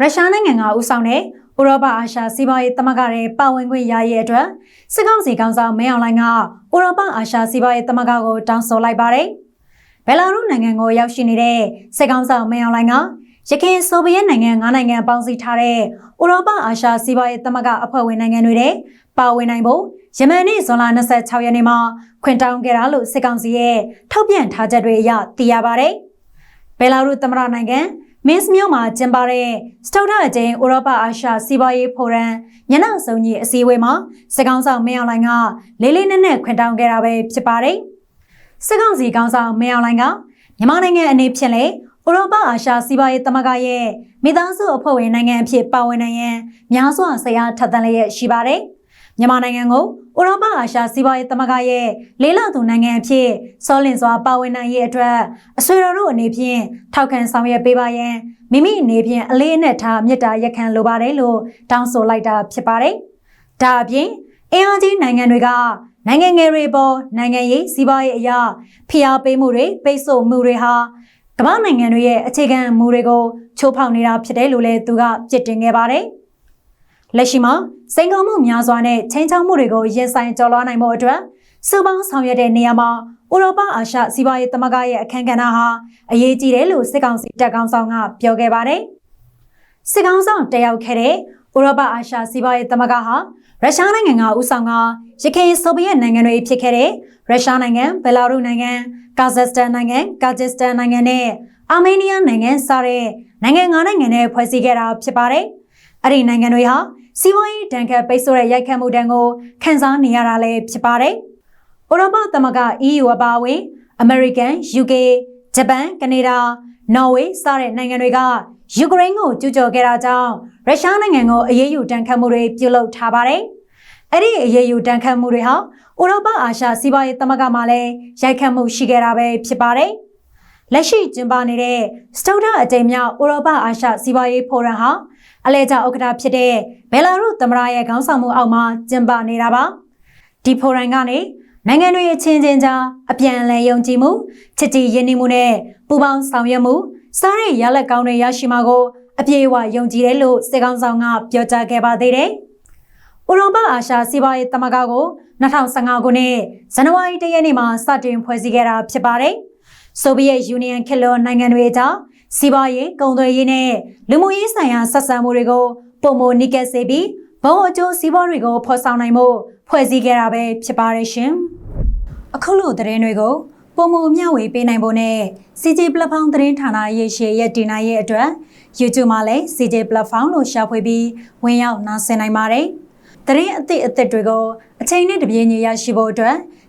ရုရှားနိုင်ငံကဦးဆောင်တဲ့ဥရောပအာရှစီးပွားရေးသမဂ္ဂရဲ့ပါဝင်ခွင့်ရရေးအတွက်စစ်ကောင်စီကောင်ဆောင်မင်းအောင်လှိုင်ကဥရောပအာရှစီးပွားရေးသမဂ္ဂကိုတောင်းဆိုလိုက်ပါတယ်။ဘယ်လာရုနိုင်ငံကိုရောက်ရှိနေတဲ့စစ်ကောင်ဆောင်မင်းအောင်လှိုင်ကရခိုင်ဆိုဗီယက်နိုင်ငံ၅နိုင်ငံပေါင်းစည်းထားတဲ့ဥရောပအာရှစီးပွားရေးသမဂ္ဂအဖွဲ့ဝင်နိုင်ငံတွေနဲ့ပါဝင်နိုင်ဖို့ယမန်နေ့ဇွန်လ26ရက်နေ့မှာခွင့်တောင်းခဲ့တာလို့စစ်ကောင်စီရဲ့ထုတ်ပြန်ထားချက်တွေအရသိရပါတယ်။ဘယ်လာရုသမ္မတနိုင်ငံ မင်းစ်မြို့မှာကျင်းပတဲ့စတုဒ္ဓအကျင်းဥရောပအာရှစီးပွားရေးဖိုရမ်ညနာဆောင်ကြီးအစည်းအဝေးမှာစစ်ကောင်ဆောင်မင်းအောင်လှိုင်ကလေးလေးနက်နက်ခွင့်တောင်းခဲ့တာပဲဖြစ်ပါတယ်။စစ်ကောင်စီကောင်ဆောင်မင်းအောင်လှိုင်ကမြန်မာနိုင်ငံအနေဖြင့်လေဥရောပအာရှစီးပွားရေးသမဂ္ဂရဲ့မိသားစုအဖွဲ့ဝင်နိုင်ငံအဖြစ်ပါဝင်နိုင်ရန်များစွာဆရာထပ်သန်လျက်ရှိပါတယ်။ မြန်မာနိုင်ငံကိုဥရောပအာရှစီးပွားရေးသမဂ္ဂရဲ့လေးလသူနိုင်ငံအဖြစ်စောလင်စွာပါဝင်နိုင်ရေးအတွက်အဆွေတော်တို့အနေဖြင့်ထောက်ခံဆောင်ရွက်ပေးပါရန်မိမိအနေဖြင့်အလေးအနက်ထားမြစ်တာရက်ခံလိုပါတယ်လို့တောင်းဆိုလိုက်တာဖြစ်ပါတယ်။ဒါအပြင်အင်အားကြီးနိုင်ငံတွေကနိုင်ငံငယ်တွေပေါ်နိုင်ငံရေးစီးပွားရေးအရာဖိအားပေးမှုတွေပိတ်ဆို့မှုတွေဟာကမ္ဘာနိုင်ငံတွေရဲ့အခြေခံမူတွေကိုချိုးဖောက်နေတာဖြစ်တယ်လို့လည်းသူကပြစ်တင်ခဲ့ပါတယ်။ လက်ရှိမှာစိန်ခေါ်မှုများစွာနဲ့ချင်းချောင်းမှုတွေကိုရင်ဆိုင်ကျော်လွှားနိုင်ဖို့အတွက်စူပေါင်းဆောင်ရွက်တဲ့နေရာမှာဥရောပအာရှစီးပွားရေးသမဂ္ဂရဲ့အခမ်းကဏ္ဍဟာအရေးကြီးတယ်လို့စစ်ကောင်စီတပ်ကောင်ဆောင်ကပြောခဲ့ပါတယ်။စစ်ကောင်ဆောင်တက်ရောက်ခဲ့တဲ့ဥရောပအာရှစီးပွားရေးသမဂ္ဂဟာရုရှားနိုင်ငံကဦးဆောင်ကရခိုင်ဆိုဗီယက်နိုင်ငံတွေဖြစ်ခဲ့တဲ့ရုရှားနိုင်ငံဘယ်လာရုနိုင်ငံကာဇက်စတန်နိုင်ငံကာဂျစ်စတန်နိုင်ငံနဲ့အာမေးနီးယားနိုင်ငံစတဲ့နိုင်ငံ၅နိုင်ငံနဲ့ဖွဲ့စည်းခဲ့တာဖြစ်ပါတယ်။အဲ့ဒီနိုင်ငံတွေဟာ စီးပွားရေးတန်ခတ်ပိတ်ဆို့တဲ့ရိုက်ခတ်မှုတန်ကိုခံစားနေရတာလည်းဖြစ်ပါတယ်။ဥရောပသမဂ္ဂ EU အပါအဝင် American, UK, ဂျပန်၊ကနေဒါ၊နော်ဝေးစတဲ့နိုင်ငံတွေကယူကရိန်းကိုကျူးကျော်ခဲ့တာကြောင့်ရုရှားနိုင်ငံကိုအရေးယူတန်ခတ်မှုတွေပြုလုပ်ထားပါတယ်။အဲ့ဒီအရေးယူတန်ခတ်မှုတွေဟာဥရောပအာရှစီးပွားရေးသမဂ္ဂမှာလည်းရိုက်ခတ်မှုရှိခဲ့တာပဲဖြစ်ပါတယ်။ လက်ရှိကျင်းပနေတဲ့စတုဒ္ဓအကြိမ်မြောက်ဥရောပအာရှစီးပွားရေးဖိုရမ်ဟာအလဲကျဥက္ကဋ္ဌဖြစ်တဲ့ဘယ်လာရုသမ္မတရဲ့ခေါင်းဆောင်မှုအောက်မှာကျင်းပနေတာပါဒီဖိုရမ်ကနေနိုင်ငံတွေအချင်းချင်းကြားအပြန်အလှန်ယုံကြည်မှုချစ်ကြည်ရင်းနှီးမှုနဲ့ပူးပေါင်းဆောင်ရွက်မှုစားတဲ့ရလက်ကောင်းတွေရရှိမှာကိုအပြည့်အဝယုံကြည်တယ်လို့စေကောင်းဆောင်ကပြောကြားခဲ့ပါသေးတယ်။ဥရောပအာရှစီးပွားရေးသမဂ္ဂကို2015ခုနှစ်ဇန်နဝါရီလရက်နေ့မှာစတင်ဖွဲ့စည်းခဲ့တာဖြစ်ပါတယ်။ ဆိုဗီယက်ယူနီယံခေတ်လောနိုင်ငံတွေကြားစီးပွားရေးကုန်သွယ်ရေးနဲ့လူမှုရေးဆိုင်ရာဆက်ဆံမှုတွေကိုပုံမနိကက်စေပြီးဘုံအကျိုးစီးပွားတွေကိုဖော်ဆောင်နိုင်မှုဖွဲ့စည်းခဲ့တာပဲဖြစ်ပါတယ်ရှင်။အခုလိုသတင်းတွေကိုပုံမမျှဝေပေးနိုင်ဖို့နဲ့ CJ Platform သတင်းဌာနရဲ့ရှေ့ရဲ့တင်နိုင်ရဲ့အတွက် YouTube မှာလည်း CJ Platform လို့ရှာဖွေပြီးဝင်ရောက်နားဆင်နိုင်ပါတယ်။သတင်းအသစ်အသစ်တွေကိုအချိန်နဲ့တပြေးညီရရှိဖို့အတွက်